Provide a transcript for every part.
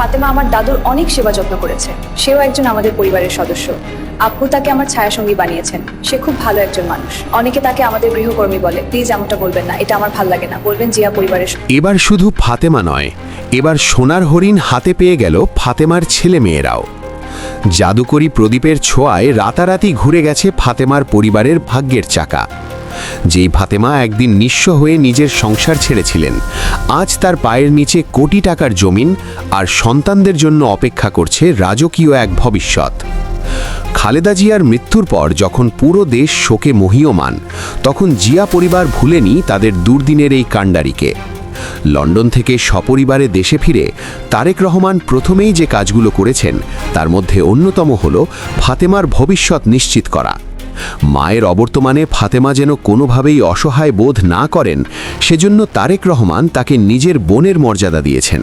ফাতেমা আমার দাদুর অনেক সেবা যত্ন করেছে। সেও একজন আমাদের পরিবারের সদস্য। আপু তাকে আমার ছায়াসঙ্গী বানিয়েছেন। সে খুব ভালো একজন মানুষ। অনেকে তাকে আমাদের গৃহকর্মী বলে। প্লিজ এমনটা বলবেন না। এটা আমার ভালো লাগে না। বলবেন জিয়া পরিবারের এবার শুধু ফাতেমা নয়, এবার সোনার হরিণ হাতে পেয়ে গেল ফাতেমার ছেলে মেয়েরাও জাদুকরি প্রদীপের ছোঁয়ায় রাতারাতি ঘুরে গেছে ফাতেমার পরিবারের ভাগ্যের চাকা। যেই ফাতেমা একদিন নিঃস্ব হয়ে নিজের সংসার ছেড়েছিলেন। আজ তার পায়ের নিচে কোটি টাকার জমিন আর সন্তানদের জন্য অপেক্ষা করছে রাজকীয় এক ভবিষ্যৎ। খালেদা জিয়ার মৃত্যুর পর যখন পুরো দেশ শোকে মহীয়মান, তখন জিয়া পরিবার ভুলেনি তাদের দুর্দিনের এই কাণ্ডারিকে। লন্ডন থেকে সপরিবারে দেশে ফিরে তারেক রহমান প্রথমেই যে কাজগুলো করেছেন, তার মধ্যে অন্যতম হল ফাতেমার ভবিষ্যৎ নিশ্চিত করা। মায়ের অবর্তমানে ফাতেমা যেন কোনোভাবেই অসহায় বোধ না করেন, সেজন্য তারেক রহমান তাকে নিজের বোনের মর্যাদা দিয়েছেন।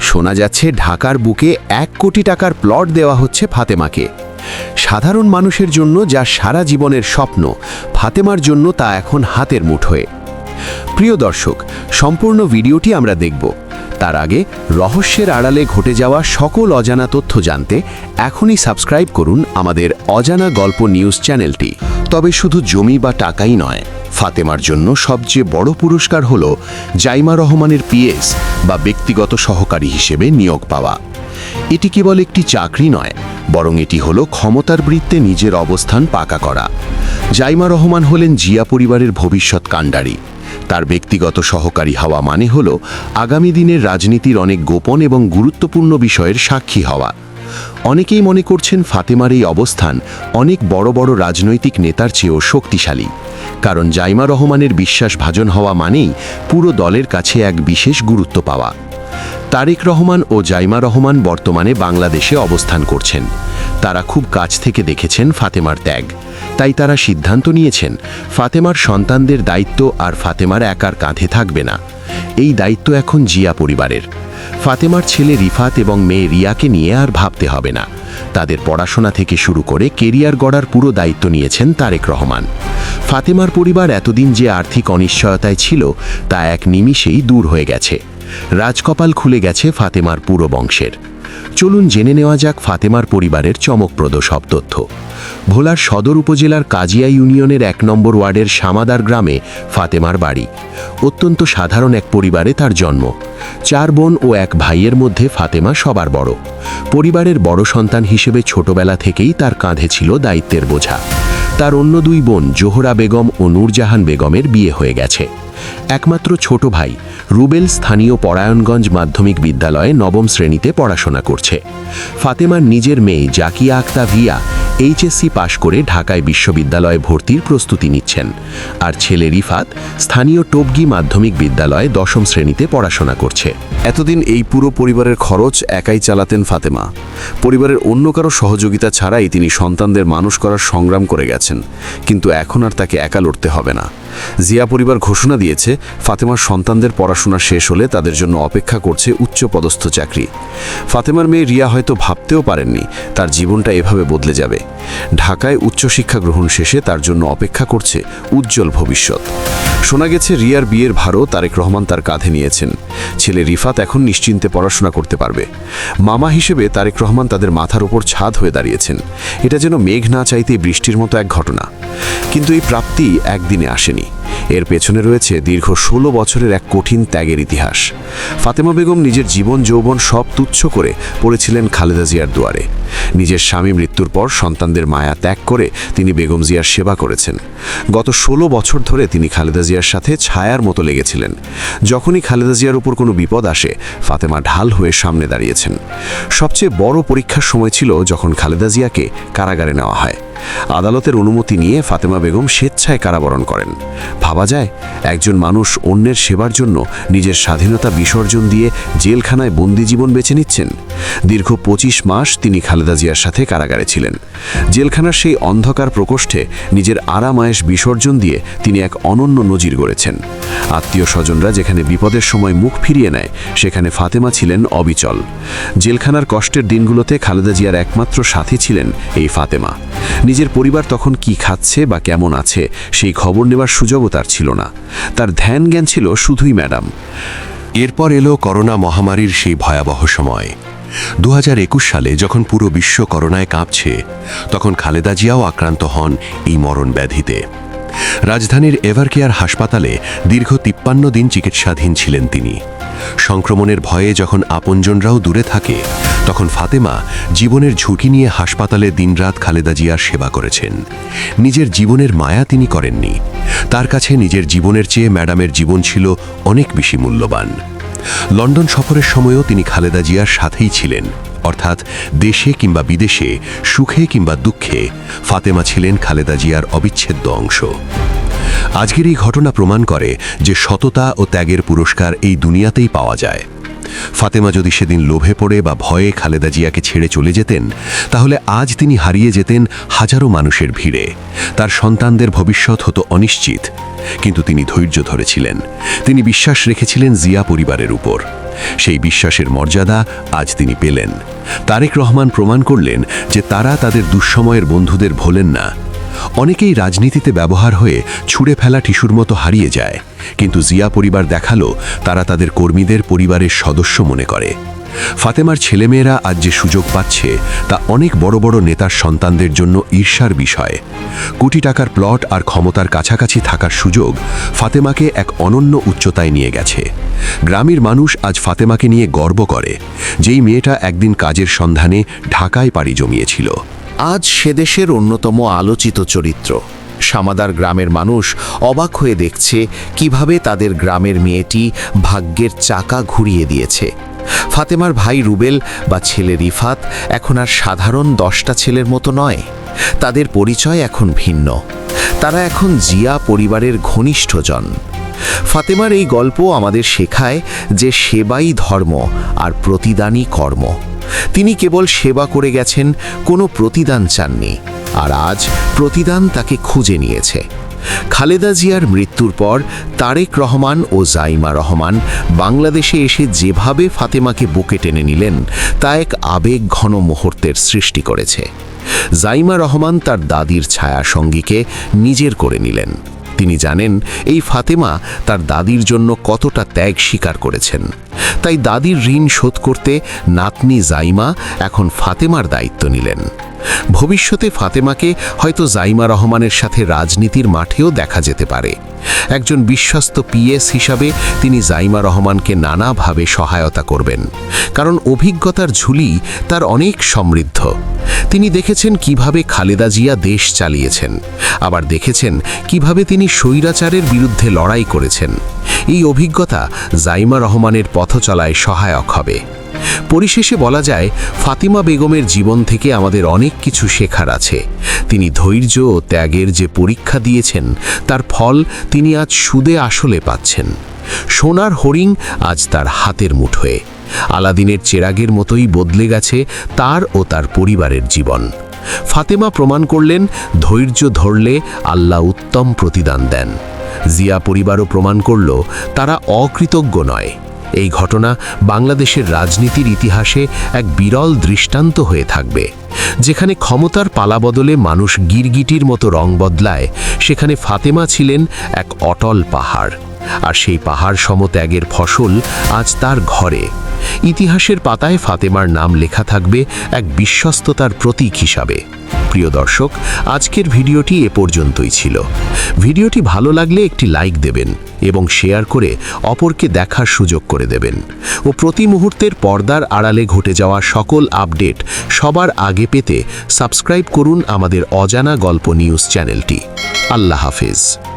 শোনা যাচ্ছে ঢাকার বুকে এক কোটি টাকার প্লট দেওয়া হচ্ছে ফাতেমাকে। সাধারণ মানুষের জন্য যা সারা জীবনের স্বপ্ন, ফাতেমার জন্য তা এখন হাতের মুঠোয়। প্রিয় দর্শক, সম্পূর্ণ ভিডিওটি আমরা দেখব। তার আগে রহস্যের আড়ালে ঘটে যাওয়া সকল অজানা তথ্য জানতে এখনই সাবস্ক্রাইব করুন আমাদের অজানা গল্প নিউজ চ্যানেলটি। তবে শুধু জমি বা টাকাই নয়, ফাতেমার জন্য সবচেয়ে বড় পুরস্কার হল জাইমা রহমানের পিএস বা ব্যক্তিগত সহকারী হিসেবে নিয়োগ পাওয়া। এটি কেবল একটি চাকরি নয়, বরং এটি হল ক্ষমতার বৃত্তে নিজের অবস্থান পাকা করা। জাইমা রহমান হলেন জিয়া পরিবারের ভবিষ্যৎ কাণ্ডারি। তার ব্যক্তিগত সহকারী হওয়া মানে হল আগামী দিনের রাজনীতির অনেক গোপন এবং গুরুত্বপূর্ণ বিষয়ের সাক্ষী হওয়া। অনেকেই মনে করছেন ফাতেমার এই অবস্থান অনেক বড় বড় রাজনৈতিক নেতার চেয়েও শক্তিশালী। কারণ জাইমা রহমানের বিশ্বাসভাজন হওয়া মানেই পুরো দলের কাছে এক বিশেষ গুরুত্ব পাওয়া। তারেক রহমান ও জাইমা রহমান বর্তমানে বাংলাদেশে অবস্থান করছেন। তারা খুব কাছ থেকে দেখেছেন ফাতেমার ত্যাগ। তাই তারা সিদ্ধান্ত নিয়েছেন, ফাতেমার সন্তানদের দায়িত্ব আর ফাতেমার একার কাঁধে থাকবে না। এই দায়িত্ব এখন জিয়া পরিবারের। ফাতেমার ছেলে রিফাত এবং মেয়ে রিয়াকে নিয়ে আর ভাবতে হবে না। তাদের পড়াশোনা থেকে শুরু করে কেরিয়ার গড়ার পুরো দায়িত্ব নিয়েছেন তারেক রহমান। ফাতেমার পরিবার এতদিন যে আর্থিক অনিশ্চয়তায় ছিল, তা এক নিমিষেই দূর হয়ে গেছে। রাজকপাল খুলে গেছে ফাতেমার পুরো বংশের। চলুন জেনে নেওয়া যাক ফাতেমার পরিবারের চমকপ্রদ সব তথ্য। ভোলার সদর উপজেলার কাজিয়া ইউনিয়নের এক নম্বর ওয়ার্ডের সামাদার গ্রামে ফাতেমার বাড়ি। অত্যন্ত সাধারণ এক পরিবারে তার জন্ম। চার বোন ও এক ভাইয়ের মধ্যে ফাতেমা সবার বড়। পরিবারের বড় সন্তান হিসেবে ছোটবেলা থেকেই তার কাঁধে ছিল দায়িত্বের বোঝা। তার অন্য দুই বোন জোহরা বেগম ও নূরজাহান বেগমের বিয়ে হয়ে গেছে। একমাত্র ছোট ভাই রুবেল স্থানীয় পরায়ণগঞ্জ মাধ্যমিক বিদ্যালয়ে নবম শ্রেণীতে পড়াশোনা করছে। ফাতেমার নিজের মেয়ে জাকিয়া আক্তা ভিয়া এইচএসসি পাশ করে ঢাকায় বিশ্ববিদ্যালয়ে ভর্তির প্রস্তুতি নিচ্ছেন। আর ছেলে রিফাত স্থানীয় টোপগি মাধ্যমিক বিদ্যালয়ে দশম শ্রেণীতে পড়াশোনা করছে। এতদিন এই পুরো পরিবারের খরচ একাই চালাতেন ফাতেমা। পরিবারের অন্য কারও সহযোগিতা ছাড়াই তিনি সন্তানদের মানুষ করার সংগ্রাম করে গেছেন। কিন্তু এখন আর তাকে একা লড়তে হবে না। জিয়া পরিবার ঘোষণা দিয়েছে, ফাতেমার সন্তানদের পড়াশোনা শেষ হলে তাদের জন্য অপেক্ষা করছে উচ্চ পদস্থ চাকরি। ফাতেমার মেয়ে রিয়া হয়তো ভাবতেও পারেননি, তার জীবনটা এভাবে বদলে যাবে। ঢাকায় উচ্চশিক্ষা গ্রহণ শেষে তার জন্য অপেক্ষা করছে উজ্জ্বল ভবিষ্যৎ। শোনা গেছে, রিয়ার বিয়ের ভারও তারেক রহমান তার কাঁধে নিয়েছেন। ছেলে রিফাত এখন নিশ্চিন্তে পড়াশোনা করতে পারবে। মামা হিসেবে তারেক রহমান তাদের মাথার ওপর ছাদ হয়ে দাঁড়িয়েছেন। এটা যেন মেঘ না চাইতেই বৃষ্টির মতো এক ঘটনা। কিন্তু এই প্রাপ্তি একদিনে আসেনি। এর পেছনে রয়েছে দীর্ঘ ষোলো বছরের এক কঠিন ত্যাগের ইতিহাস। ফাতেমা বেগম নিজের জীবন, যৌবন সব তুচ্ছ করে পড়েছিলেন খালেদা জিয়ার দুয়ারে। নিজের স্বামী মৃত্যুর পর সন্তানদের মায়া ত্যাগ করে তিনি বেগম জিয়ার সেবা করেছেন। গত ষোলো বছর ধরে তিনি খালেদা জিয়ার সাথে ছায়ার মতো লেগেছিলেন। যখনই খালেদা জিয়ার উপর কোনো বিপদ আসে, ফাতেমা ঢাল হয়ে সামনে দাঁড়িয়েছেন। সবচেয়ে বড় পরীক্ষার সময় ছিল যখন খালেদা জিয়াকে কারাগারে নেওয়া হয়। আদালতের অনুমতি নিয়ে ফাতেমা বেগম স্বেচ্ছায় কারাবরণ করেন। ভাবা যায়, একজন মানুষ অন্যের সেবার জন্য নিজের স্বাধীনতা বিসর্জন দিয়ে জেলখানায় বন্দি জীবন বেছে নিচ্ছেন। দীর্ঘ পঁচিশ মাস তিনি খালেদা জিয়ার সাথে কারাগারে ছিলেন। জেলখানার সেই অন্ধকার প্রকোষ্ঠে নিজের আরামায়েশ বিসর্জন দিয়ে তিনি এক অনন্য নজির গড়েছেন। আত্মীয় স্বজনরা যেখানে বিপদের সময় মুখ ফিরিয়ে নেয়, সেখানে ফাতেমা ছিলেন অবিচল। জেলখানার কষ্টের দিনগুলোতে খালেদা জিয়ার একমাত্র সাথী ছিলেন এই ফাতেমা। নিজের পরিবার তখন কি খাচ্ছে বা কেমন আছে সেই খবর নেবার সুযোগও তার ছিল না। তার ধ্যান জ্ঞান ছিল শুধুই ম্যাডাম। এরপর এলো করোনা মহামারীর সেই ভয়াবহ সময়। দু হাজার একুশ সালে যখন পুরো বিশ্ব করোনায় কাঁপছে, তখন খালেদা জিয়াও আক্রান্ত হন এই মরণ ব্যাধিতে। রাজধানীর এভারকেয়ার হাসপাতালে দীর্ঘ তিপ্পান্ন দিন চিকিৎসাধীন ছিলেন তিনি। সংক্রমণের ভয়ে যখন আপনজনরাও দূরে থাকে তখন ফাতেমা জীবনের ঝুঁকি নিয়ে হাসপাতালে দিনরাত খালেদা জিয়ার সেবা করেছেন। নিজের জীবনের মায়া তিনি করেননি। তার কাছে নিজের জীবনের চেয়ে ম্যাডামের জীবন ছিল অনেক বেশি মূল্যবান। লন্ডন সফরের সময়ও তিনি খালেদা জিয়ার সাথেই ছিলেন। অর্থাৎ দেশে কিংবা বিদেশে সুখে কিংবা দুঃখে ফাতেমা ছিলেন খালেদা জিয়ার অবিচ্ছেদ্য অংশ। আজকের এই ঘটনা প্রমাণ করে যে সততা ও ত্যাগের পুরস্কার এই দুনিয়াতেই পাওয়া যায়। ফাতেমা যদি সেদিন লোভে পড়ে বা ভয়ে খালেদা জিয়াকে ছেড়ে চলে যেতেন, তাহলে আজ তিনি হারিয়ে যেতেন হাজারো মানুষের ভিড়ে। তার সন্তানদের ভবিষ্যৎ হতো অনিশ্চিত, কিন্তু তিনি ধৈর্য ধরেছিলেন। তিনি বিশ্বাস রেখেছিলেন জিয়া পরিবারের উপর। সেই বিশ্বাসের মর্যাদা আজ তিনি পেলেন। তারেক রহমান প্রমাণ করলেন যে তারা তাদের দুঃসময়ের বন্ধুদের ভোলেন না। অনেকেই রাজনীতিতে ব্যবহার হয়ে ছুঁড়ে ফেলা টিস্যুর মতো হারিয়ে যায়। কিন্তু জিয়া পরিবার দেখাল, তারা তাদের কর্মীদের পরিবারের সদস্য মনে করে। ফাতেমার ছেলেমেয়েরা আজ যে সুযোগ পাচ্ছে, তা অনেক বড় বড় নেতার সন্তানদের জন্য ঈর্ষার বিষয়। কোটি টাকার প্লট আর ক্ষমতার কাছাকাছি থাকার সুযোগ ফাতেমাকে এক অনন্য উচ্চতায় নিয়ে গেছে। গ্রামের মানুষ আজ ফাতেমাকে নিয়ে গর্ব করে, যেই মেয়েটা একদিন কাজের সন্ধানে ঢাকায় পাড়ি জমিয়েছিল। আজ সেদেশের অন্যতম আলোচিত চরিত্র। সামাদার গ্রামের মানুষ অবাক হয়ে দেখছে কীভাবে তাদের গ্রামের মেয়েটি ভাগ্যের চাকা ঘুরিয়ে দিয়েছে। ফাতেমার ভাই রুবেল বা ছেলে রিফাত এখন আর সাধারণ দশটা ছেলের মতো নয়। তাদের পরিচয় এখন ভিন্ন। তারা এখন জিয়া পরিবারের ঘনিষ্ঠজন। ফাতেমার এই গল্প আমাদের শেখায় যে সেবাই ধর্ম আর প্রতিদানই কর্ম। তিনি কেবল সেবা করে গেছেন, কোনো প্রতিদান চাননি। আর আজ প্রতিদান তাকে খুঁজে নিয়েছে। খালেদা জিয়ার মৃত্যুর পর তারেক রহমান ও জাইমা রহমান বাংলাদেশে এসে যেভাবে ফাতেমাকে বুকে টেনে নিলেন, তা এক আবেগ ঘন মুহূর্তের সৃষ্টি করেছে। জাইমা রহমান তার দাদির ছায়া সঙ্গীকে নিজের করে নিলেন। তিনি জানেন, এই ফাতেমা তার দাদির জন্য কতটা ত্যাগ স্বীকার করেছেন। তাই দাদির ঋণ শোধ করতে নাতনি জাইমা এখন ফাতেমার দায়িত্ব নিলেন। ভবিষ্যতে ফাতেমাকে হয়তো জাইমা রহমানের সাথে রাজনীতির মাঠেও দেখা যেতে পারে। একজন বিশ্বস্ত পিএস হিসাবে তিনি জাইমা রহমানকে নানাভাবে সহায়তা করবেন। কারণ অভিজ্ঞতার ঝুলি তার অনেক সমৃদ্ধ। তিনি দেখেছেন কীভাবে খালেদা জিয়া দেশ চালিয়েছেন। আবার দেখেছেন কীভাবে তিনি স্বৈরাচারের বিরুদ্ধে লড়াই করেছেন। এই অভিজ্ঞতা জাইমা রহমানের পথ চলায় সহায়ক হবে। পরিশেষে বলা যায়, ফাতিমা বেগমের জীবন থেকে আমাদের অনেক কিছু শেখার আছে। তিনি ধৈর্য ও ত্যাগের যে পরীক্ষা দিয়েছেন, তার ফল তিনি আজ সুদে আসলে পাচ্ছেন। সোনার হরিং আজ তার হাতের মুঠোয়। আলাদিনের চেরাগের মতোই বদলে গেছে তার ও তার পরিবারের জীবন। ফাতেমা প্রমাণ করলেন, ধৈর্য ধরলে আল্লাহ উত্তম প্রতিদান দেন। জিয়া পরিবারও প্রমাণ করল, তারা অকৃতজ্ঞ নয়। এই ঘটনা বাংলাদেশের রাজনীতির ইতিহাসে এক বিরল দৃষ্টান্ত হয়ে থাকবে। যেখানে ক্ষমতার পালা বদলে মানুষ গিরগিটির মতো রং বদলায়, সেখানে ফাতেমা ছিলেন এক অটল পাহাড়। আর সেই পাহাড় সমত্যাগের ফসল আজ তার ঘরে। ইতিহাসের পাতায় ফাতেমার নাম লেখা থাকবে এক বিশ্বস্ততার প্রতীক হিসাবে। প্রিয় দর্শক, আজকের ভিডিওটি এ পর্যন্তই ছিল। ভিডিওটি ভালো লাগলে একটি লাইক দেবেন এবং শেয়ার করে অপরকে দেখার সুযোগ করে দেবেন। ও প্রতি মুহূর্তের পর্দার আড়ালে ঘটে যাওয়া সকল আপডেট সবার আগে পেতে সাবস্ক্রাইব করুন আমাদের অজানা গল্প নিউজ চ্যানেলটি। আল্লাহ হাফেজ।